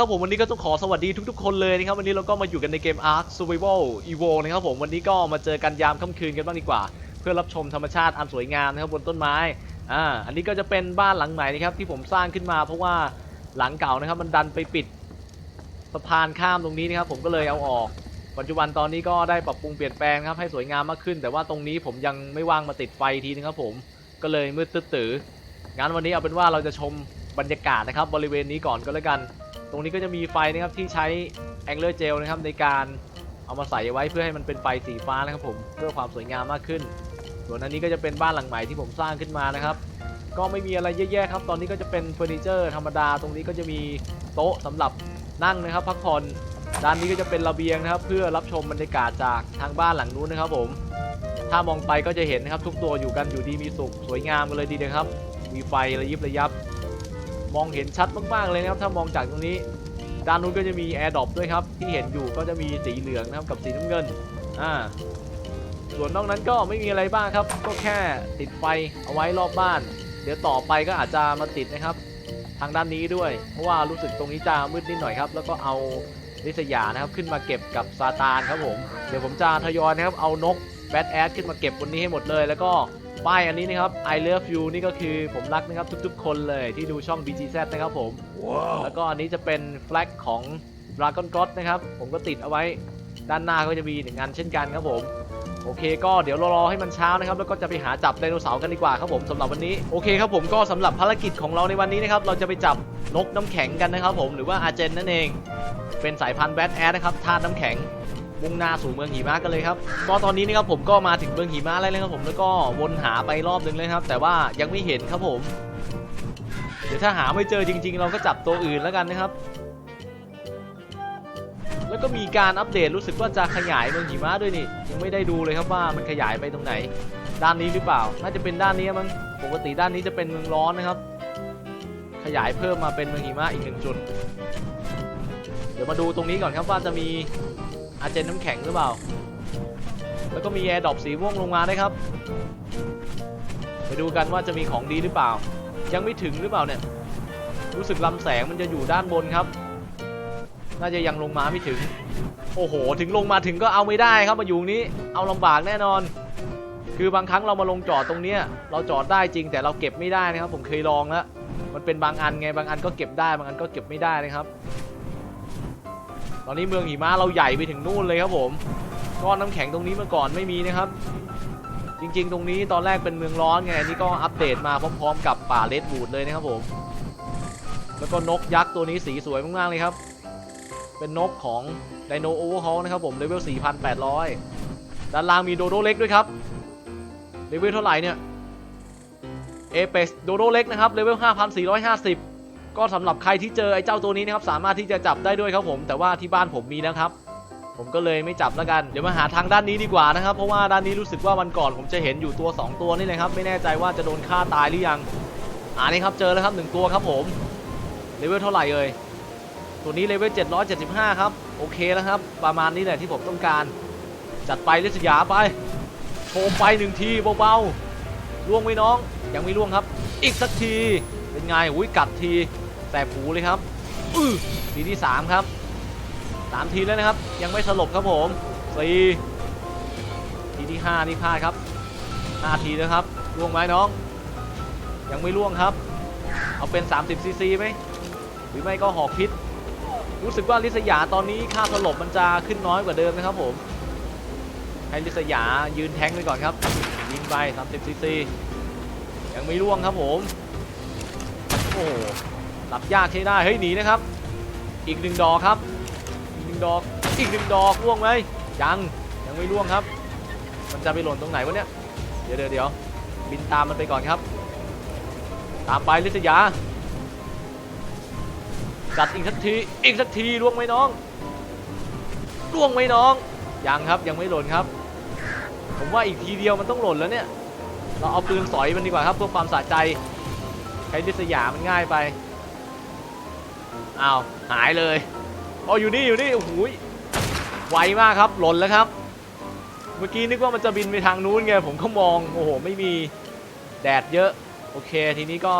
ครับผมวันนี้ก็ต้องขอสวัสดีทุกๆ คนเลยนะครับวันนี้เราก็มาอยู่กันในเกม Ark Survival Evo นะครับผมวันนี้ก็มาเจอกันยามค่ำคืนกันบ้างดีกว่า เพื่อรับชมธรรมชาติอันสวยงามนะครับบนต้นไม้อ่าอันนี้ก็จะเป็นบ้านหลังใหม่นะครับที่ผมสร้างขึ้นมาเพราะว่าหลังเก่านะครับมันดันไปปิดสะพานข้ามตรงนี้นะครับผมก็เลยเอาออก ปัจจุบันตอนนี้ก็ได้ปรับปรุงเปลี่ยนแปลงครับให้สวยงามมากขึ้น แต่ว่าตรงนี้ผมยังไม่ว่างมาติดไฟทีนึงครับผมก็เลยมืดตื้อตื้องั้นวันนี้เอาเป็นว่าเราจะชมบรรยากาศนะครับบริเวณนี้ก่อนก็แล้วกัน ตรงนี้ก็จะมีไฟนะครับที่ใช้แองเลอร์เจลนะครับในการเอามาใส่ไว้เพื่อให้มันเป็นไฟสีฟ้านะครับผมเพื่อความสวยงามมากขึ้น ส่วนอันนี้ก็จะเป็นบ้านหลังใหม่ที่ผมสร้างขึ้นมานะครับ ก็ไม่มีอะไรแย่ๆครับ ตอนนี้ก็จะเป็นเฟอร์นิเจอร์ธรรมดา ตรงนี้ก็จะมีโต๊ะสำหรับนั่งนะครับ พักผ่อนด้านนี้ก็จะเป็นระเบียงนะครับ เพื่อรับชมบรรยากาศจากทางบ้านหลังนู้นนะครับผม ถ้ามองไปก็จะเห็นนะครับ ทุกตัวอยู่กันอยู่ดีมีสุขสวยงามกันเลยดีนะครับ มีไฟระยิบระยับ มองเห็นชัดมากๆเลยนะครับถ้ามองจากตรงนี้ ด้านนู้นก็จะมีแอร์ดรอปด้วยครับที่เห็นอยู่ก็จะมีสีเหลืองนะครับกับสีน้ำเงินอ่าส่วนนอกนั้นก็ไม่มีอะไรบ้างครับ ก็แค่ติดไฟเอาไว้รอบบ้าน เดี๋ยวต่อไปก็อาจจะมาติดนะครับ ทางด้านนี้ด้วย เพราะว่ารู้สึกตรงนี้จะมืดนิดหน่อยครับ แล้วก็เอาลิสยานะครับขึ้นมาเก็บกับซาตานครับผม เดี๋ยวผมจะทยอยนะครับเอานกแบทแอดขึ้นมาเก็บบนนี้ให้หมดเลย แล้วก็ ป้ายอันนี้นะครับ I love you นี่ก็คือผมรักนะครับทุกๆ คนเลยที่ดูช่อง BGZ นะครับผมแล้วก็อันนี้จะเป็นแฟลกของ Dragon God นะครับ ผมก็ติดเอาไว้ด้านหน้าก็จะมีหนึ่งอันเช่นกันครับผม โอเคก็เดี๋ยวรอๆให้มันเช้านะครับ แล้วก็จะไปหาจับไดโนเสาร์กันดีกว่าครับผมสำหรับวันนี้โอเคครับผมก็สำหรับภารกิจของเราในวันนี้นะครับเราจะไปจับนกน้ำแข็งกันนะครับผมหรือว่าอาเจนนั่นเอง เป็นสายพันธุ์แบทแอดนะครับธาตุน้ำแข็ง มุ่งหน้าสู่เมืองหิมะกันเลยครับก็ตอนนี้นะครับผมก็มาถึงเมืองหิมะแล้วนะครับผมแล้วก็วนหาไปรอบนึงเลยครับ แต่ว่ายังไม่เห็นครับผม เดี๋ยวถ้าหาไม่เจอจริง ๆ เราก็จับตัวอื่นแล้วกันนะครับ แล้วก็มีการอัปเดตรู้สึกว่าจะขยายเมืองหิมะด้วยนี่ยังไม่ได้ดูเลยครับว่ามันขยายไปตรงไหน ด้านนี้หรือเปล่า น่าจะเป็นด้านนี้มั้งปกติด้านนี้จะเป็นเมืองร้อนนะครับ ขยายเพิ่มมาเป็นเมืองหิมะอีกหนึ่งจุดเดี๋ยวมาดูตรงนี้ก่อนครับว่าจะมี อาเจนน้ำแข็งหรือเปล่า แล้วก็มีแอร์ดรอปสีม่วงลงมาด้วยครับ ไปดูกันว่าจะมีของดีหรือเปล่า ยังไม่ถึงหรือเปล่าเนี่ย รู้สึกลำแสงมันจะอยู่ด้านบนครับ น่าจะยังลงมาไม่ถึง โอ้โห ถึงลงมาถึงก็เอาไม่ได้ครับมาอยู่นี้ เอาลำบากแน่นอน คือบางครั้งเรามาลงจอดตรงเนี้ย เราจอดได้จริงแต่เราเก็บไม่ได้นะครับ ผมเคยลองแล้ว มันเป็นบางอันไง บางอันก็เก็บได้ บางอันก็เก็บไม่ได้นะครับ ตอนนี้เมืองหิมะเราใหญ่ไปถึงนู่นเลยครับผมก้อนน้ำแข็งตรงนี้เมื่อก่อนไม่มีนะครับ จริงๆ ตรงนี้ตอนแรกเป็นเมืองร้อนไงนนี้ก็อัปเดตมาพร้อมๆ กับป่าเลดบูดเลยนะครับผม แล้วก็นกยักษ์ตัวนี้สีสวยมากๆเลยครับ เป็นนกของไดโนโอเวอร์ฮอลนะครับผมเลเวล 4,800 ด้านล่างมีโดโดเล็กด้วยครับเลเวลเท่าไหร่เนี่ยเอเปสโดโดเล็กนะครับเลเวล 5,450 ก็สำหรับใครที่เจอไอ้เจ้าตัวนี้นะครับสามารถที่จะจับได้ด้วยครับผม แต่ว่าที่บ้านผมมีนะครับ ผมก็เลยไม่จับแล้วกันเดี๋ยวมาหาทางด้านนี้ดีกว่านะครับ เพราะว่าด้านนี้รู้สึกว่าวันก่อนผมจะเห็นอยู่ตัว 2 ตัวนี่เลยครับ ไม่แน่ใจว่าจะโดนฆ่าตายหรือยังอ่านี่ครับเจอแล้วครับหนึ่งตัวครับผมเลเวลเท่าไหร่เอ่ยตัวนี้เลเวล775 ครับ โอเคแล้วครับ ประมาณนี้แหละที่ผมต้องการ จัดไปลิสยาไปโชว์ไปหนึ่งทีเบาๆล่วงไหมน้องยังไม่ล่วงครับ อีกสักทีเป็นไงอุ้ยกัดที แสบหูเลยครับอือทีที่ 3 ครับสามทีแล้วนะครับ ยังไม่สลบครับผมสี่ทีที่ 5 นี่พลาดครับห้าทีแล้วครับล่วงไหมน้อง ยังไม่ล่วงครับ เอาเป็น 30ซีซีไหมหรือไม่ก็หอกพิษ รู้สึกว่าลิสยาตอนนี้ค่าสลบมันจะขึ้นน้อยกว่าเดิมนะครับผม ให้ลิสยายืนแทงไปก่อนครับ ยิงไป30ซีซียังไม่ร่วงครับผม โอ้ โหหลับยากใช้ได้ เฮ้ยหนีนะครับ อีกหนึ่งดอกครับ อีกหนึ่งดอก อีกหนึ่งดอกร่วงไหมยัง ยังไม่ร่วงครับ มันจะไปหล่นตรงไหนวะเนี่ย เดี๋ยวเดี๋ยวเดี๋ยวบินตามมันไปก่อนครับ ตามไปลิสยา จัดอีกสักที อีกสักทีล่วงไหมน้อง ล่วงไหมน้อง ยังครับ ยังไม่หล่นครับ ผมว่าอีกทีเดียวมันต้องหล่นแล้วเนี่ย เราเอาปืนสอยมันดีกว่าครับเพื่อความสะใจใช้ลิสยามันง่ายไป อ้าวหายเลยอ๋ออยู่นี่อยู่นี่โอ้โหไวมากครับหล่นแล้วครับ เมื่อกี้นึกว่ามันจะบินไปทางนู้นไงผมก็มองโอ้โหไม่มีแดดเยอะโอเคทีนี้ก็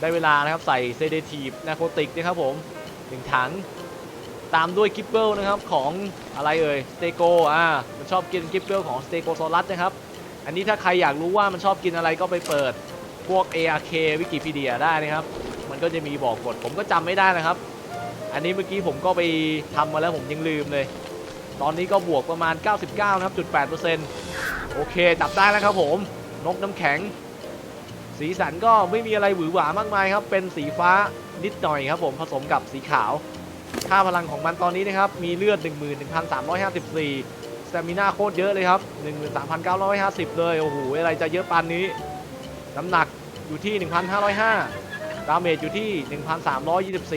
ได้เวลานะครับใส่เซเดทีฟนาโคติกนะครับผมหนึ่งถังตามด้วยกิปเปิลนะครับของอะไรเอ่ยสเตโกอ่ามันชอบกินกิปเปิลของสเตโกโซลัสนะครับ อันนี้ถ้าใครอยากรู้ว่ามันชอบกินอะไรก็ไปเปิดพวก ARK วิกิพีเดียได้นะครับ มันก็จะมีบอกกฎผมก็จำไม่ได้นะครับ อันนี้เมื่อกี้ผมก็ไปทำมาแล้วผมยังลืมเลย ตอนนี้ก็บวกประมาณ 99นะครับจุด8%โอเคจับได้แล้วครับผม นกน้ำแข็ง สีสันก็ไม่มีอะไรหวือหวามากมายครับ เป็นสีฟ้านิดหน่อยครับ ผมผสมกับสีขาว ค่าพลังของมันตอนนี้นะครับ มีเลือด 11,354สเตมิน่าโคตรเยอะเลยครับ 13,950 เลย โอ้โห อะไรจะเยอะปานนี้ น้ำหนักอยู่ที่ 1,505 ดาเมจอยู่ที่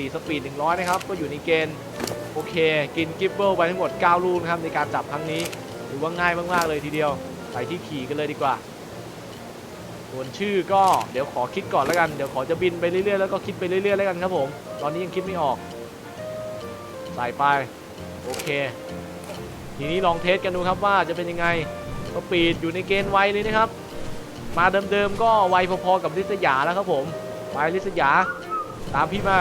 1,324 สปีด 100 นะครับ ก็อยู่ในเกณฑ์โอเค กินกิฟเบิลไปทั้งหมด 9 ลูกนะครับ ในการจับครั้งนี้ถือว่าง่ายมาก ๆ เลยทีเดียว ไปที่ขี่กันเลยดีกว่า ส่วนชื่อก็เดี๋ยวขอคิดก่อนแล้วกัน เดี๋ยวขอจะบินไปเรื่อยๆ แล้วก็คิดไปเรื่อยๆ แล้วกันครับผม ตอนนี้ยังคิดไม่ออก ใส่ไป โอเค ทีนี้ลองเทสกันดูครับว่าจะเป็นยังไงสปีดอยู่ในเกณฑ์ไวเลยนะครับ มาเดิมๆก็ไวพอๆกับลิสยาแล้วครับผม ไปลิสยา ตามพี่มา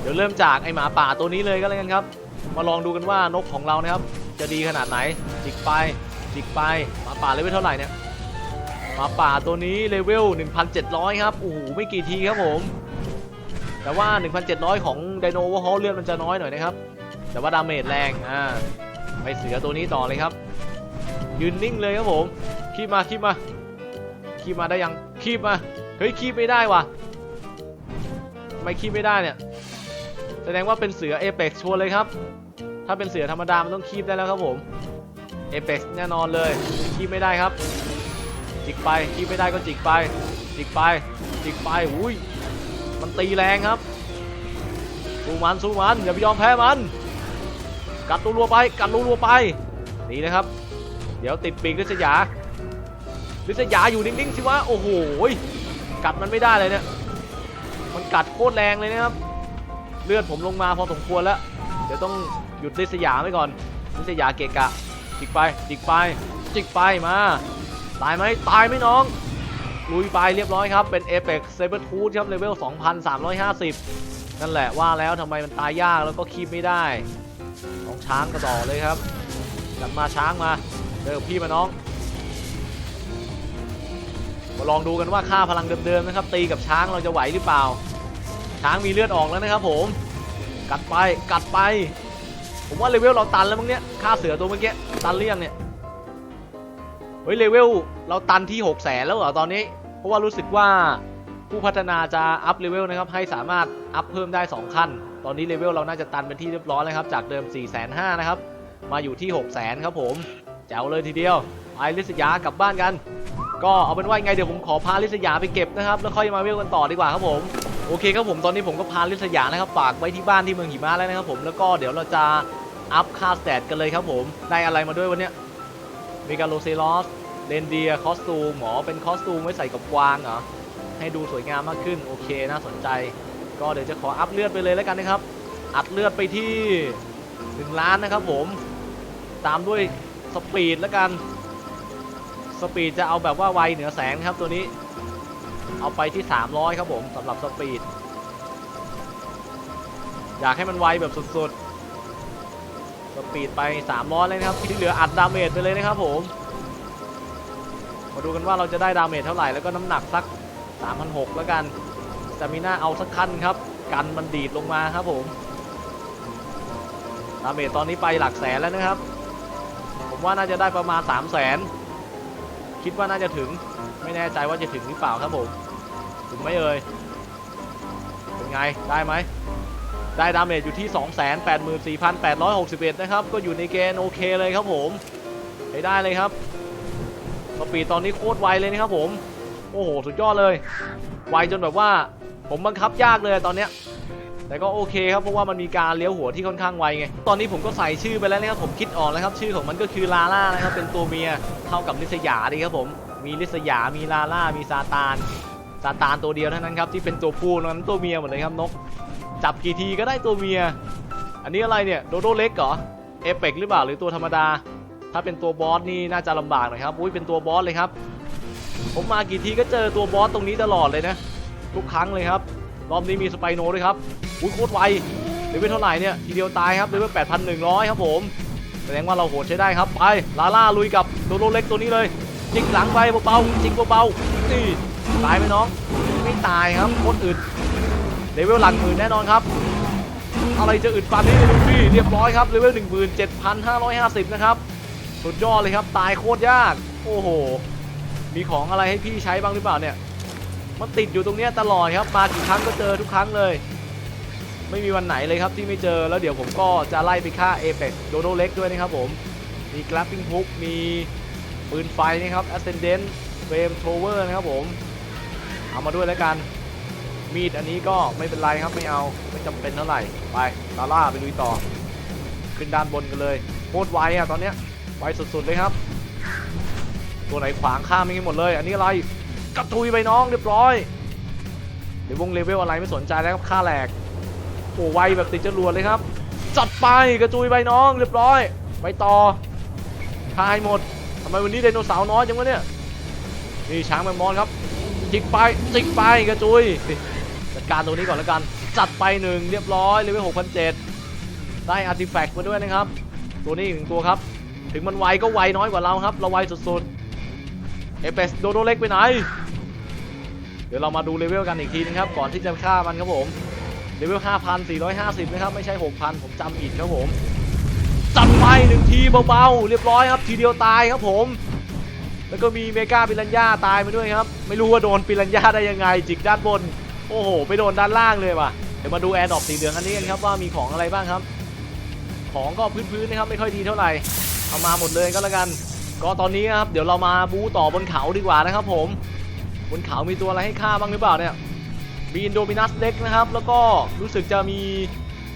เดี๋ยวเริ่มจากไอหมาป่าตัวนี้เลยก็แล้วกันครับ มาลองดูกันว่านกของเรานะครับ จะดีขนาดไหน จิกไป จิกไป หมาป่าเลเวลเท่าไหร่เนี่ย หมาป่าตัวนี้เลเวล 1,700 ครับ โอ้โห ไม่กี่ทีครับผม แต่ว่า 1,700 ของไดโนวอฮอลเลือดมันจะน้อยหน่อยนะครับ แต่ว่าดาเมจแรง อ่า ไปเสือตัวนี้ต่อเลยครับ ยืนนิ่งเลยครับผม คีบมา คีบมา คีบมาได้ยัง คีบมา เฮ้ย คีบไม่ได้ว่ะ ไม่คีบไม่ได้เนี่ย แสดงว่าเป็นเสือเอเ x ชัวร์เลยครับ ถ้าเป็นเสือธรรมดา มันต้องคีบได้แล้วครับผมเอเ x แน่นอนเลยคีบไม่ได้ครับ จิกไปคีบไม่ได้ก็จิกไป จิกไป จิกไปอุ้ยมันตีแรงครับสู้มันสู้มันอย่าไปยอมแพ้มัน กัดตัวรัวไปกัดตัวรัวไปนี่นะครับ เดี๋ยวติดปีกลิษยาลิษยาอยู่นิ่งๆสิวะโอ้โหกัดมันไม่ได้เลยเนี่ย กัดโคตรแรงเลยนะครับ เลือดผมลงมาพอสมควรแล้ว เดี๋ยวต้องหยุดลิษยาไว้ก่อนลิษยาเกะกะ จิกไป จิกไป จิกไปมา ตายไหมตายไหมน้อง ลุยไปเรียบร้อยครับ เป็นเอ Apex Saber Tooth ครับเลเวล 2,350 นั่นแหละว่าแล้วทำไมมันตายยากแล้วก็คีบไม่ได้น้องช้างก็ต่อเลยครับกลับมาช้างมาเจอกับพี่มาน้องมาลองดูกันว่าค่าพลังเดิมๆนะครับ ตีกับช้างเราจะไหวหรือเปล่า ช้างมีเลือดออกแล้วนะครับผมกัดไปกัดไป ผมว่าเลเวลเราตันแล้วมั้งเนี้ยค่าเสือตัวเมื่อกี้ตันหรือยังเนี่ยเฮ้ยเลเวลเราตันที่6 0แสนแล้วเหรอตอนนี้ เพราะว่ารู้สึกว่าผู้พัฒนาจะอัพเลเวลนะครับให้สามารถอัพเพิ่มได้ 2 ขั้น ตอนนี้เลเวลเราน่าจะตันเป็นที่เรียบร้อยแล้วครับจากเดิม 4 5 0 0 0นะครับมาอยู่ที่ 6 0 0 0 0ครับผมแจ๋วเลยทีเดียวไปลิสยากลับบ้านกัน ก็เอาเป็นว่าไงเดี๋ยวผมขอพาลิสยาไปเก็บนะครับ แล้วค่อยมาเวลกันต่อดีกว่าครับผม โอเคครับผมตอนนี้ผมก็พาลิสยานะครับฝากไว้ที่บ้านที่เมืองหิมะแล้วนะครับผมแล้วก็เดี๋ยวเราจะอัพค่าสแตทกันเลยครับผมได้อะไรมาด้วยวันเนี้ยเมกาโลเซลอสเรนเดียคอสตูมหมอเป็นคอสตูมไว้ใส่กับกวางเหรอให้ดูสวยงามมากขึ้นโอเคน่าสนใจ ก็เดี๋ยวจะขออัพเลือดไปเลยแล้วกันนะครับ อัดเลือดไปที่1ล้านนะครับผมตามด้วยสปีดแล้วกัน สปีดจะเอาแบบว่าไวเหนือแสงครับตัวนี้ เอาไปที่ 300 ครับผมสำหรับสปีด อยากให้มันไวแบบสุดๆ สปีดไป 300 เลยนะครับ ที่เหลืออัดดาเมจไปเลยนะครับผม มาดูกันว่าเราจะได้ดาเมจเท่าไหร่ แล้วก็น้ำหนักสัก 3,600 แล้วกันสตามิน่าเอาสักขั้นครับ กันมันดีดลงมาครับผม ดาเมจตอนนี้ไปหลักแสนแล้วนะครับ ผมว่าน่าจะได้ประมาณ 3 0 0แสนคิดว่าน่าจะถึงไม่แน่ใจว่าจะถึงหรือเปล่าครับผม ถึงไหมเอ่ยเป็นไงได้ไหมได้ดาเมจอยู่ที่ 284,861 นะครับ ก็อยู่ในเกณฑ์โอเคเลยครับผมใช้ได้เลยครับสปีดตอนนี้โคตรไวเลยนะครับผม โอ้โห สุดยอดเลย ไวจนแบบว่าผมบังคับยากเลยตอนเนี้ยแต่ก็โอเคครับเพราะว่ามันมีการเลี้ยวหัวที่ค่อนข้างไวไง ตอนนี้ผมก็ใส่ชื่อไปแล้วนะครับผมคิดออกแล้วครับ ชื่อของมันก็คือลาล่านะครับเป็นตัวเมียเท่ากับลิษยาดีครับผม มีลิษยา มีลาล่า มีซาตาน ซาตานตัวเดียวเท่านั้นครับที่เป็นตัวผู้นั้นตัวเมียหมดเลยครับนก จับกี่ทีก็ได้ตัวเมีย อันนี้อะไรเนี่ยโดโดเล็กเหรอเอเปกหรือเปล่าหรือตัวธรรมดา ถ้าเป็นตัวบอสนี่น่าจะลำบากหน่อยครับอุ้ยเป็นตัวบอสเลยครับ ผมมากี่ทีก็เจอตัวบอสตรงนี้ตลอดเลยนะทุกครั้งเลยครับรอบนี้มีสไปโนด้วยครับอุ้ยโคตรไวเลเวลเท่าไหร่เนี่ยทีเดียวตายครับเลเวล8,100 ครับผมแสดงว่าเราโหดใช้ได้ครับไปลาล่าลุยกับโดโลเล็กตัวนี้เลยจิกหลังไปเบาๆจิกเบาๆนี่ ตายไหมน้อง ไม่ตายครับโคตรอึดเลเวลหลักหมื่นแน่นอนครับ อะไรจะอึดปานนี้ลูฟี่เรียบร้อยครับเลเวล17,550นะครับสุดยอดเลยครับ ตายโคตรยาก โอ้โห มีของอะไรให้พี่ใช้บ้างหรือเปล่าเนี่ยมันติดอยู่ตรงเนี้ยตลอดครับมากี่ครั้งก็เจอทุกครั้งเลย ไม่มีวันไหนเลยครับที่ไม่เจอแล้วเดี๋ยวผมก็จะไล่ไปฆ่าเอ e x โดโดเล็กด้วยนะครับผมมีกราฟปิ้งพุกมีปืนไฟนะครับ Ascendant Flame Thrower นะครับผม เอามาด้วยแล้วกัน มีดอันนี้ก็ไม่เป็นไรครับไม่เอาไม่จำเป็นเท่าไหร่ไปลาล่าไปลุยต่อ ขึ้นด้านบนกันเลยโคตรไวอะตอนเนี้ยไวสุดๆเลยครับ ตัวไหนขวางข้ามไม่ให้หมดเลย อันนี้อะไรกระทุยไปน้องเรียบร้อยเดี๋ยววงเลเวลอะไรไม่สนใจแล้วครับค่าแหลกโอ้ไวแบบติดจรวดเลยครับ จัดไปกระจุยไปน้องเรียบร้อย ไปต่อทายหมดทำไมวันนี้ไดโนเสาร์น้อยจังวะเนี่ยนี่ช้างแมมมอนครับ จิกไปจิกไปกระจุยจัดการตัวนี้ก่อนแล้วกัน จัดไปหนึ่งเรียบร้อยเลเวล6,007ได้อาร์ติแฟกต์มาด้วยนะครับ ตัวนี้หนึ่งตัวครับ ถึงมันไวก็ไวน้อยกว่าเราครับ เราไวสุดๆเอเปสโดโดเล็กไปไหน เดี๋ยวเรามาดูเลเวลกันอีกทีนึงครับ ก่อนที่จะฆ่ามันครับผมเลเวล5,450 นะครับ ไม่ใช่ 6,000 ผมจำผิดครับผมจัดไปหนึ่งทีเบาๆเรียบร้อยครับ ทีเดียวตายครับผม แล้วก็มีเมกาปิรันย่าตายมาด้วยครับ ไม่รู้ว่าโดนปิรันย่าได้ยังไง จิกด้านบน โอ้โห ไปโดนด้านล่างเลยว่ะ เดี๋ยวมาดูแอร์ดรอปสีเหลืองอันนี้กันครับว่ามีของอะไรบ้างครับ ของก็พื้นๆนะครับไม่ค่อยดีเท่าไหร่ เอามาหมดเลยก็แล้วกัน ก็ตอนนี้ครับเดี๋ยวเรามาบูต่อบนเขาดีกว่านะครับผม บนเขามีตัวอะไรให้ฆ่าบ้างหรือเปล่าเนี่ย มีอินโดมินัสเล็กนะครับ แล้วก็รู้สึกจะมี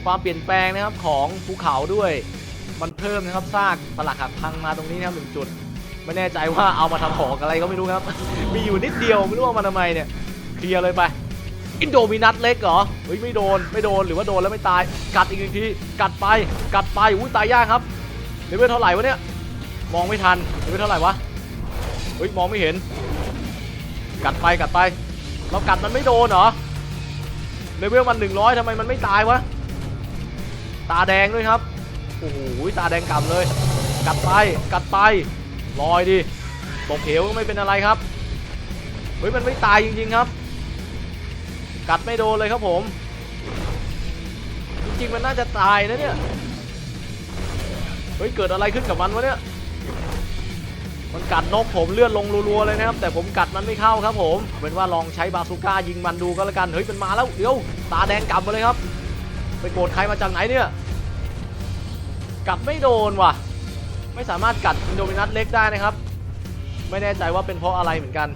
ความเปลี่ยนแปลงนะครับของภูเขาด้วย มันเพิ่มนะครับซากปลักหักพังมาตรงนี้นะครับหนึ่งจุด ไม่แน่ใจว่าเอามาทำของอะไรก็ไม่รู้ครับ มีอยู่นิดเดียวไม่รู้ว่ามาทำไมเนี่ยเคลียร์เลยไปอินโดมินัสเล็กเหรอเฮ้ยไม่โดนไม่โดนหรือว่าโดนแล้วไม่ตาย กัดอีกทีกัดไปกัดไปอุ้ยตายยากครับเลเวลเท่าไหร่วะเนี่ยมองไม่ทันเลเวลเท่าไหร่วะเฮ้ยมองไม่เห็น กัดไปกัดไป เรากัดมันไม่โดนเหรอเลเวลมัน100ทำไมมันไม่ตายวะตาแดงด้วยครับโอ้โหตาแดงกำเลย กัดไปกัดไป ลอยดิตกเหวก็ไม่เป็นอะไรครับเฮ้ยมันไม่ตายจริงๆครับ กัดไม่โดนเลยครับผม จริงๆมันน่าจะตายนะเนี่ยเฮ้ยเกิดอะไรขึ้นกับมันวะเนี่ยมันกัดนกผมเลือดลงรัวๆเลยนะครับ แต่ผมกัดมันไม่เข้าครับผมเป็นว่าลองใช้บาซูก้ายิงมันดูก็แล้วกันเฮ้ยมันมาแล้วเดี๋ยวตาแดงกลับมาเลยครับ ไปโกรธใครมาจากไหนเนี่ยกัดไม่โดนว่ะ ไม่สามารถกัดอินโดมินัสเล็กได้นะครับ ไม่แน่ใจว่าเป็นเพราะอะไรเหมือนกัน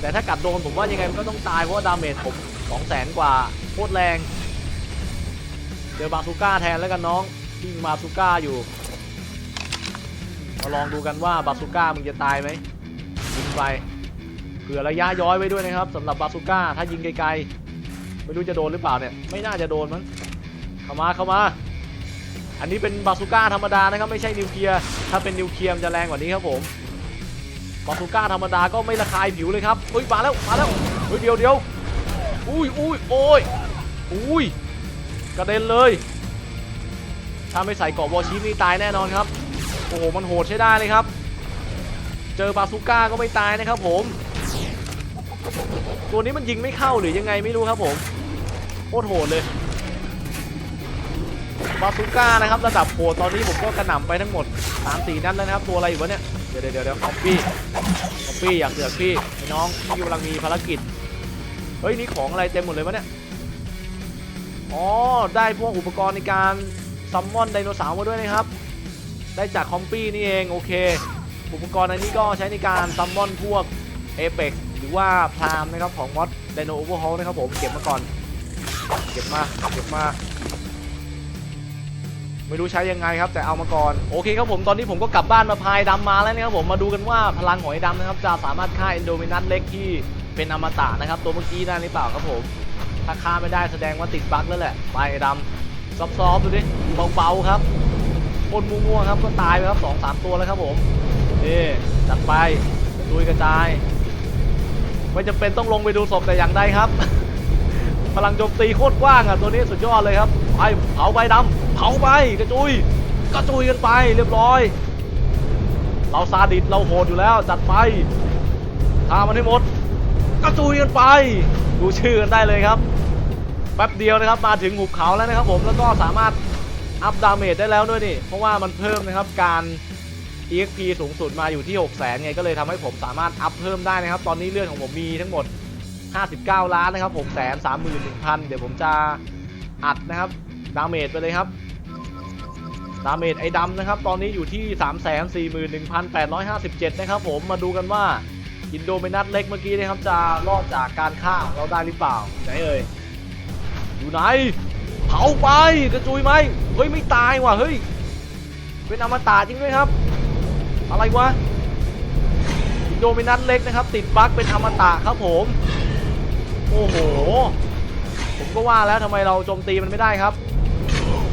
แต่ถ้ากัดโดนผมว่ายังไงมันก็ต้องตายเพราะว่าดาเมจผม2 0 0แสนกว่าโคตรแรงเจอบาซูก้าแทนแล้วกันน้องยิงบาซูก้าอยู่มาลองดูกันว่าบาซูก้ามึงจะตายไหมยิงไปเผื่อระยะย้อยไว้ด้วยนะครับสำหรับบาซูก้าถ้ายิงไกลๆไม่รู้จะโดนหรือเปล่าเนี่ยไม่น่าจะโดนมั้งเข้ามาเข้ามา อันนี้เป็นบาซูก้าธรรมดานะครับไม่ใช่นิวเคลียร์ถ้าเป็นนิวเคลียร์มันจะแรงกว่านี้ครับผมบาซูก้าธรรมดาก็ไม่ระคายผิวเลยครับเฮ้ยมาแล้วมาแล้วเฮ้ยเดี๋ยวเดี๋ยวอุ้ยอุ้ยโอ้ยอุ้ยกระเด็นเลย ถ้าไม่ใส่เกาะวอชินี่ตายแน่นอนครับโอ้โหมันโหดใช้ได้เลยครับ เจอบาซูก้าก็ไม่ตายนะครับผม ตัวนี้มันยิงไม่เข้าหรือยังไงไม่รู้ครับผมโคตรโหดเลย บาซูก้านะครับระดับโหดตอนนี้ผมก็กระหน่ำไปทั้งหมด3 4นัดแล้วนะครับตัวอะไรอยู่วะเนี่ยเดี๋ยวเดี๋ยวเดี๋ยวคอปปี้คอปปี้อยากเสือกพี่น้องพี่กำลังมีภารกิจเฮ้ยนี่ของอะไรเต็มหมดเลยวะเนี่ยอ๋อได้พวกอุปกรณ์ในการซัมมอนไดโนเสาร์มาด้วยนะครับ ได้จากคอมปี้นี่เองโอเค อุปกรณ์อันนี้ก็ใช้ในการซัมมอนพวกเอเปกหรือว่าพรามนะครับของมอสไดโนโอเวอร์ฮอลนะครับผมเก็บมาก่อน เก็บมาเก็บมา ไม่รู้ใช้ยังไงครับ แต่เอามาก่อน โอเคครับผมตอนนี้ผมก็กลับบ้านมาพายดำมาแล้วนะครับผมมาดูกันว่าพลังหอยดำนะครับจะสามารถฆ่าเอนโดมินัสเล็กที่เป็นอมตะนะครับ ตัวเมื่อกี้ได้หรือเปล่าครับผมถ้าฆ่าไม่ได้แสดงว่าติดบั๊กแล้วแหละไปดำซอฟๆดูดิเบาๆครับคนมัวๆครับก็ตายไปครับสองสามตัวแล้วครับผมนี่จัดไปกระจุยกระจายไม่จำเป็นต้องลงไปดูศพแต่อย่างใดครับพลังโจมตีโคตรกว้างอะตัวนี้สุดยอดเลยครับไปเผาไปดำ เผาไปกระจุยกระจุยกันไปเรียบร้อย เราซาดิสเราโหดอยู่แล้วจัดไปฆ่ามันให้หมดกระจุยกันไป ดูชื่อกันได้เลยครับแป๊บเดียวนะครับมาถึงหุบเขาแล้วนะครับผมแล้วก็สามารถอัพดาเมจได้แล้วด้วยนี่เพราะว่ามันเพิ่มนะครับการ EXP สูงสุดมาอยู่ที่ 6 0 0 0 0 0ไงก็เลยทำให้ผมสามารถอัพเพิ่มได้นะครับ ตอนนี้เลือดของผมมีทั้งหมด 59 ล้านนะครับ6 3 1 0 0 0 เดี๋ยวผมจะอัดนะครับดาเมจไปเลยครับ ดาเมจไอ้ดำนะครับ ตอนนี้อยู่ที่ 341,857 นะครับผมมาดูกันว่าอินโดเมนัสเล็กเมื่อกี้นะครับจะรอดจากการฆ่าเราได้หรือเปล่าไหนเอ่ยอยู่ไหน เผาไปกระจุยไหมเฮ้ยไม่ตายว่ะเฮ้ยเป็นอมตะจริงด้วยครับ อะไรวะอินโดมินัสเล็กนะครับ ติดบั๊กเป็นอมตะครับผม โอ้โห ผมก็ว่าแล้วทำไมเราโจมตีมันไม่ได้ครับ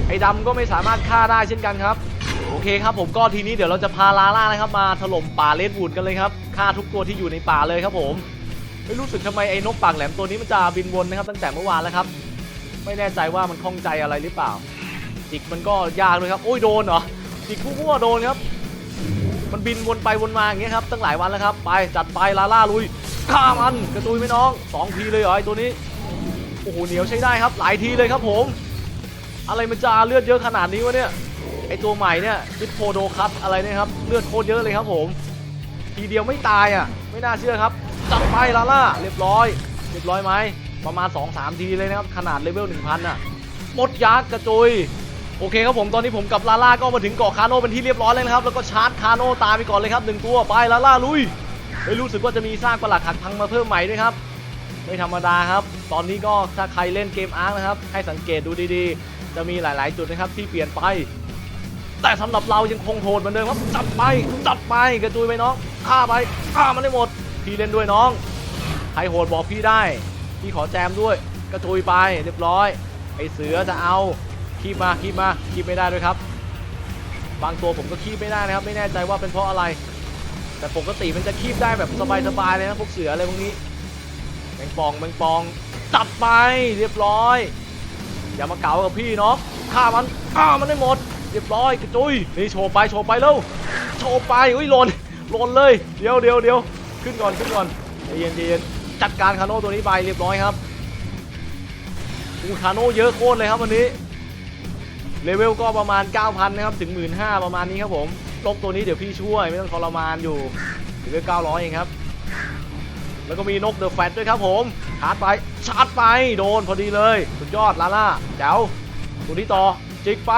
ไอ้ดำก็ไม่สามารถฆ่าได้เช่นกันครับ โอเคครับผมก็ทีนี้เดี๋ยวเราจะพาลาล่านะครับมาถล่มป่าเลดวูดกันเลยครับฆ่าทุกตัวที่อยู่ในป่าเลยครับผมไม่รู้สึกทำไมไอ้นกปากแหลมตัวนี้มันจะบินวนนะครับ ตั้งแต่เมื่อวานแล้วครับ ไม่แน่ใจว่ามันคล่องใจอะไรหรือเปล่าจิกมันก็ยากเลยครับโอ้ยโดนเหรอจิกมั่วๆโดนครับมันบินวนไปวนมาอย่างเงี้ยครับตั้งหลายวันแล้วครับ ไปจัดไปลาล่าลุยฆ่ามันกระตุยไหมน้องสองทีเลยเหรอไอตัวนี้โอ้โหเหนียวใช้ได้ครับ หลายทีเลยครับผม อะไรมันจะเลือดเยอะขนาดนี้วะเนี่ยไอตัวใหม่เนี่ยดิสโพโดคัสอะไรเนี่ยครับเลือดโคตรเยอะเลยครับผม ทีเดียวไม่ตายอะ ไม่น่าเชื่อครับจัดไปลาล่าเรียบร้อย เรียบร้อยไหมประมาณ 2-3 ทีเลยนะครับขนาดเลเวล1,000อะหมดยักษ์กระจุยโอเคครับผมตอนนี้ผมกับลาล่าก็มาถึงเกาะคาโนเป็นที่เรียบร้อยแล้วนะครับ แล้วก็ชาร์จคาโนตามไปก่อนเลยครับหนึ่งตัวไปลาล่าลุยเฮ้ยรู้สึกว่าจะมีสร้างประหลักหักพังมาเพิ่มใหม่ด้วยครับไม่ธรรมดาครับ ตอนนี้ก็ถ้าใครเล่นเกมอาร์คนะครับ ให้สังเกตดูดีๆ จะมีหลายๆ จุดนะครับที่เปลี่ยนไป แต่สำหรับเรายังคงโหดเหมือนเดิมครับจัดไปจัดไปกระจุยไปน้องฆ่าไปฆ่ามันได้หมด พี่เล่นด้วยน้องใครโหดบอกพี่ได้ พี่ขอแจมด้วย กระจุยไปเรียบร้อยไอเสือจะเอาคีบมาคีบมาคีบไม่ได้ด้วยครับ บางตัวผมก็คีบไม่ได้นะครับ ไม่แน่ใจว่าเป็นเพราะอะไร แต่ปกติมันจะคีบได้แบบสบายๆเลยนะพวกเสืออะไรพวกนี้แมงปองแมงปองจัดไปเรียบร้อย อย่ามาเก๋ากับพี่เนาะฆ่ามันฆ่ามันได้หมด เรียบร้อยกระจุยนี่โชว์ไปโชว์ไปเร็วโชว์ไปอุ้ยหล่นหล่นเลยเดี๋ยวเดี๋ยวเดี๋ยวขึ้นก่อนขึ้นก่อนใจเย็นใจเย็นจัดการคาโน่ตัวนี้ไปเรียบร้อยครับอูคาโน่เยอะโคตรเลยครับวันนี้เลเวลก็ประมาณ 9,000 นะครับ ถึง 15,000 ประมาณนี้ครับผมลบตัวนี้เดี๋ยวพี่ช่วย ไม่ต้องทรมานอยู่ถึงเลเวล900 เองครับ แล้วก็มีนกเดอะแฟตด้วยครับผมชาร์จไปชาร์จไปโดนพอดีเลย สุดยอดลาล่าแจ๋วตัวนี้ต่อจิกไป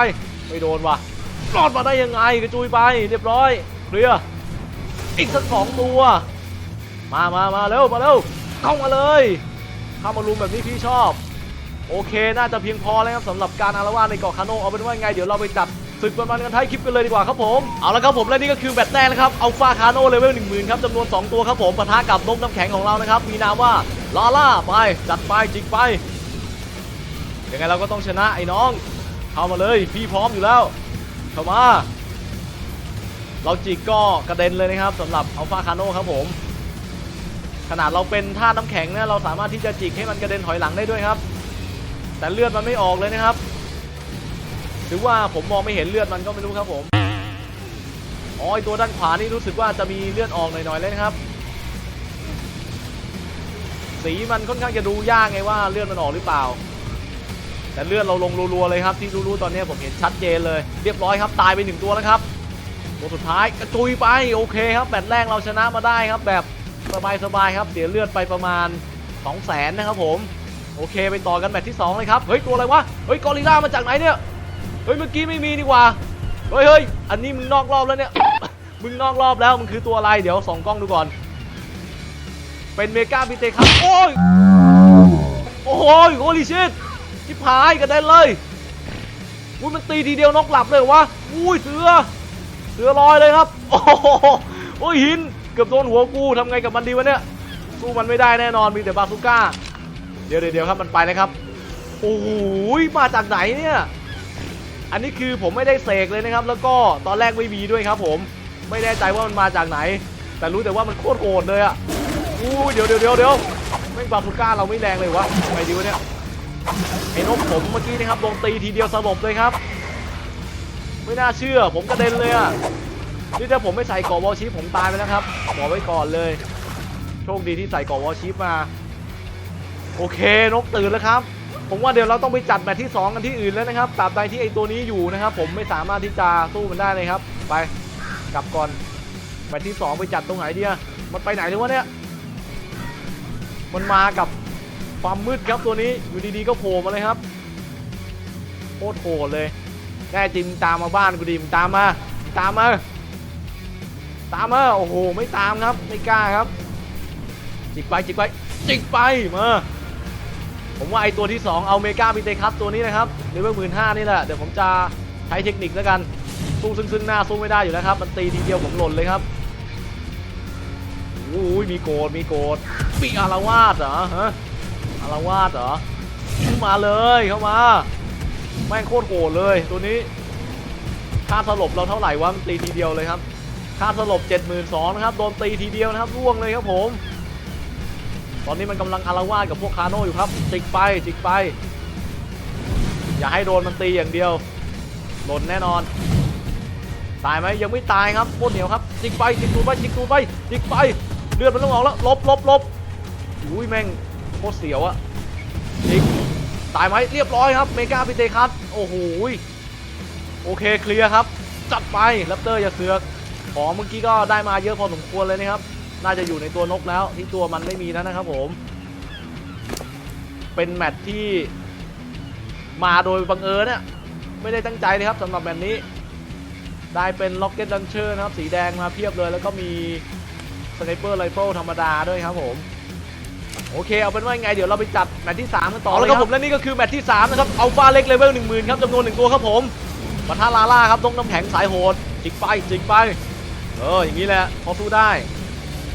ไม่โดนว่ะรอดมาได้ยังไงกระจุยไปเรียบร้อยเคลียร์อีกสักสองตัว มามามาเร็วมาเร็วเข้ามาเลยเข้ามารุมแบบนี้พี่ชอบ โอเค น่าจะเพียงพอแล้วครับสำหรับการอารวาสในเกาะคาโนเอาเป็นว่าไงเดี๋ยวเราไปจัด ศึกประมาณกันท้ายคลิปกันเลยดีกว่าครับผมเอาละครับผมและนี่ก็คือแบตแรกนะครับอัลฟาคาโนเลเวล10,000ครับจำนวน 2 ตัวครับผมปะทะกับนกน้ำแข็งของเรานะครับมีนามว่าลาล่าไปจัดไปจิกไปยังไงเราก็ต้องชนะไอ้น้อง เข้ามาเลยพี่พร้อมอยู่แล้ว เข้ามา เราจิกก็กระเด็นเลยนะครับสำหรับอัลฟาคาโนครับผมขนาดเราเป็นท่าน้ำแข็งนะเราสามารถที่จะจิกให้มันกระเด็นถอยหลังได้ด้วยครับ แต่เลือดมันไม่ออกเลยนะครับ หรือว่าผมมองไม่เห็นเลือดมันก็ไม่รู้ครับผมอ๋อไอตัวด้านขวานี่รู้สึกว่าจะมีเลือดออกหน่อยๆเลยนะครับ สีมันค่อนข้างจะดูยากไงว่าเลือดมันออกหรือเปล่า แต่เลือดเราลงรัวๆเลยครับที่รู้ๆตอนนี้ผมเห็นชัดเจนเลย เรียบร้อยครับตายไปหนึ่งตัวแล้วครับตัวสุดท้ายกระจุยไปโอเคครับแบตแรกเราชนะมาได้ครับ แบบสบายๆครับเสียเลือดไปประมาณ 2 0 0แสนนะครับผมโอเคไปต่อกันแมตที่ 2 เลยครับ เฮ้ย ตัวอะไรวะ เฮ้ย กอริลล่ามาจากไหนเนี่ย ฮ้ยเมื่อกี้ไม่มีดีกว่า เฮ้ยเฮ้ยอันนี้มึงนอกรอบแล้วเนี่ย มึงนอกรอบแล้ว มึงคือตัวอะไร เดี๋ยวส่องกล้องดูก่อน เป็นเมกาบิเตครับ โอ้ย โอ้โหโอลิชิตทิพายกันได้เลยอุ้ยมันตีทีเดียวนกหลับเลยวะ อุ้ยเสือ เสือลอยเลยครับ โอ้โหโอ้ยหิน เกือบโดนหัวกูทำไงกับมันดีวะเนี่ย สู้มันไม่ได้แน่นอน มีแต่บาซูก้า เดี๋ยวเดี๋ยวครับมันไปแล้วครับ โอ้โหมาจากไหนเนี่ย อันนี้คือผมไม่ได้เสกเลยนะครับ แล้วก็ตอนแรกไม่มีด้วยครับ ผมไม่แน่ใจว่ามันมาจากไหน แต่รู้แต่ว่ามันโคตรโหดเลยอะอู้เดี๋ยวเดี๋ยวเดี๋ยวเดี๋ยวไม่บาซูก้าเราไม่แรงเลยวะไงดีวะเนี่ยไอ้นกผมเมื่อกี้นะครับโดนตีทีเดียวสลบเลยครับ ไม่น่าเชื่อ ผมกระเด็นเลยอะนี่ถ้าผมไม่ใส่กราะวอลชิปผมตายไปแล้วครับบอกไว้ก่อนเลย โชคดีที่ใส่กราะวอลชิปมา โอเคนกตื่นแล้วครับ ผมว่าเดี๋ยวเราต้องไปจัดแมตช์ที่ 2 กันที่อื่นแล้วนะครับตราบใดที่ไอตัวนี้อยู่นะครับ ผมไม่สามารถที่จะสู้มันได้เลยครับ ไปกลับก่อนแมตช์ที่ 2 ไปจัดตรงไหนเดียมันไปไหนเลยวะเนี่ยมันมากับความมืดครับตัวนี้อยู่ดีๆก็โผล่มาเลยครับโคตรโหดเลยแน่จริงตามมาบ้านกูดิมงตามมาตามมาตามมาโอ้โหไม่ตามครับไม่กล้าครับจิกไปจิกไปจิกไปมา ผมว่าไอตัวที่ 2 เอาเมกาบิเตคัสตัวนี้นะครับเลเวลหมื่นห้านี่แหละ เดี๋ยวผมจะใช้เทคนิคแล้วกัน สู้ซึ่งซึ่งหน้าสู้ไม่ได้อยู่แล้วครับ มันตีทีเดียวผมหล่นเลยครับอุ้ยมีโกรธมีโกรธมีอารวาสเหรอฮะอารวาสเหรอเข้ามาเลยเข้ามาแม่งโคตรโกรธเลยตัวนี้ค่าสลบเราเท่าไหร่วะมันตีทีเดียวเลยครับค่าสลบ 72,000นะครับโดนตีทีเดียวนะครับร่วงเลยครับผม ตอนนี้มันกำลังอารวาสกับพวกคาโน่อยู่ครับจิกไปจิกไป อย่าให้โดนมันตีอย่างเดียวหล่นแน่นอน ตายไหมยังไม่ตายครับโคตรเหนียวครับจิกไปจิกตูไปจิกตูไปจิกไปเลือดมันต้องออกแล้วลบลบลบอุ้ยแม่งโคตรเสียวอะจิกตายไหมเรียบร้อยครับเมกาพิเตคัสโอ้โหโอเคเคลียร์ครับ จัดไปแรปเตอร์อย่าเสือกของเมื่อกี้ก็ได้มาเยอะพอสมควรเลยนะครับ น่าจะอยู่ในตัวนกแล้วที่ตัวมันไม่มีแล้วนะครับผม เป็นแมตช์ที่มาโดยบังเอิญเนี่ยไม่ได้ตั้งใจเลยครับสำหรับแมตช์นี้ ได้เป็นล็อกเก็ตลันเชอร์นะครับ สีแดงมาเพียบเลย แล้วก็มีสไนเปอร์ไรเฟิลธรรมดาด้วยครับผมโอเคเอาเป็นว่ายังไงเดี๋ยวเราไปจัดแมตช์ที่3กันต่อแล้วครับผมและนี่ก็คือแมตช์ที่3นะครับอัลฟาเล็กเลเวล10,000ครับจำนวนหนึ่งตัวครับผมปะทะลาล่าครับต้องน้ำแข็งสายโหดจิกไปจิกไป เอออย่างนี้แหละพอสู้ได้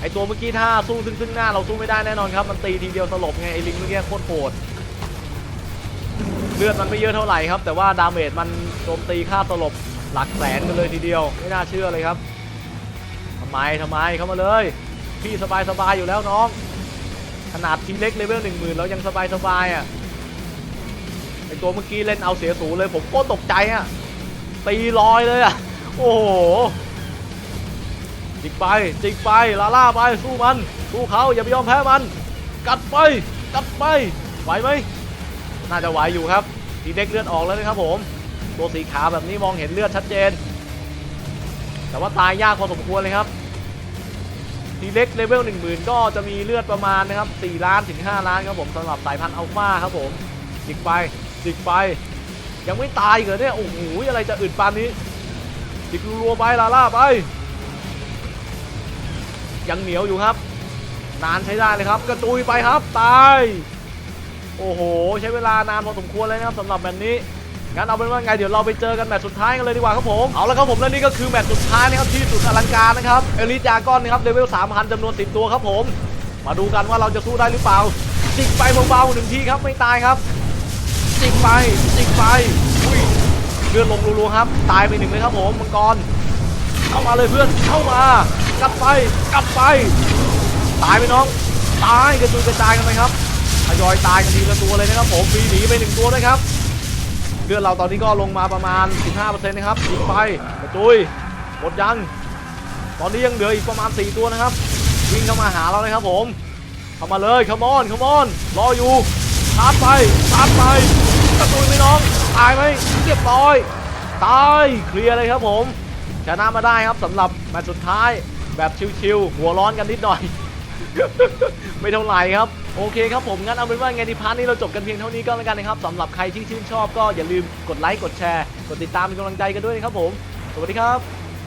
ไอตัวเมื่อกี้ถ้าสู้ซึ่งซึ่งหน้าเราสู้ไม่ได้แน่นอนครับมันตีทีเดียวสลบไงไอลิงเมื่อกี้โคตรโหดเลือดมันไม่เยอะเท่าไหร่ครับ แต่ว่าดาเมจมันโจมตีค่าสลบหลักแสนกันเลยทีเดียว ไม่น่าเชื่อเลยครับทำไมทำไมเข้ามาเลย พี่สบายสบายอยู่แล้วน้อง ขนาดทีเล็กเลเวลหนึ่งหมื่นเรายังสบายสบายอะไอตัวเมื่อกี้เล่นเอาเสียสูเลยผมก็ตกใจอะตีลอยเลยอะโอ้โห จิกไปจิกไปลาล่าไปสู้มันสู้เขาอย่าไปยอมแพ้มัน กัดไปกัดไปไหวไหมน่าจะไหวอยู่ครับทีเด็กเลือดออกแล้วนะครับผม ตัวสีขาวแบบนี้มองเห็นเลือดชัดเจน แต่ว่าตายยากพอสมควรเลยครับทีเล็กเลเวล10,000 ก็จะมีเลือดประมาณนะครับ4ล้านถึง 5 ล้านครับผมสำหรับสายพันธุ์อัลฟาครับผมจิกไปจิกไป ยังไม่ตายอีกเหรอเนี่ยโอ้โหอะไรจะอึดปานนี้จิกรัวไปลาล่าไป ยังเหนียวอยู่ครับ นานใช้ได้เลยครับ กระจุยไปครับ ตาย โอ้โห ใช้เวลานานพอสมควรเลยนะครับสำหรับแมตช์นี้งั้นเอาเป็นว่าไงเดี๋ยวเราไปเจอกันแมตช์สุดท้ายกันเลยดีกว่าครับผมเอาละครับผมและนี่ก็คือแมตช์สุดท้ายนะครับที่สุดอลังการนะครับเอลิจากอนนะครับเลเวล3,000จำนวน10ตัวครับผม มาดูกันว่าเราจะสู้ได้หรือเปล่าจิกไปเบาๆหนึ่งทีครับไม่ตายครับจิกไปจิกไปอุ้ยเลือดลงรัวๆครับ ตายไปหนึ่งเลยครับผมมังกรเข้ามาเลยเพื่อนเข้ามา กัดไปกัดไป ตายไปน้อง ตายกระจุยกระจายกันไปครับทยอยตายกันทีละตัวเลยนะครับผมมีหนีไปหนึ่งตัวด้วยครับเลือดเราตอนนี้ก็ลงมาประมาณ 15%นะครับยิงไปกระจุยหมดยัง ตอนนี้ยังเหลืออีกประมาณ 4 ตัวนะครับวิ่งเข้ามาหาเราเลยครับผมเข้ามาเลยขมอนขมอนรออยู่ชาร์จไปชาร์จไปกระตุยไหมน้องตายไหมเรียบร้อยตายเคลียร์เลยครับผมชนะมาได้ครับสำหรับแมตช์สุดท้าย แบบชิวๆหัวร้อนกันนิดหน่อย ไม่เท่าไหร่ครับ โอเคครับผม งั้นเอาเป็นว่าไงในพาร์ทนี้เราจบกันเพียงเท่านี้ก็แล้วกันนะครับสำหรับใครที่ชื่นชอบก็อย่าลืมกดไลค์กดแชร์ กดติดตามเป็นกำลังใจกันด้วยนะครับผม สวัสดีครับ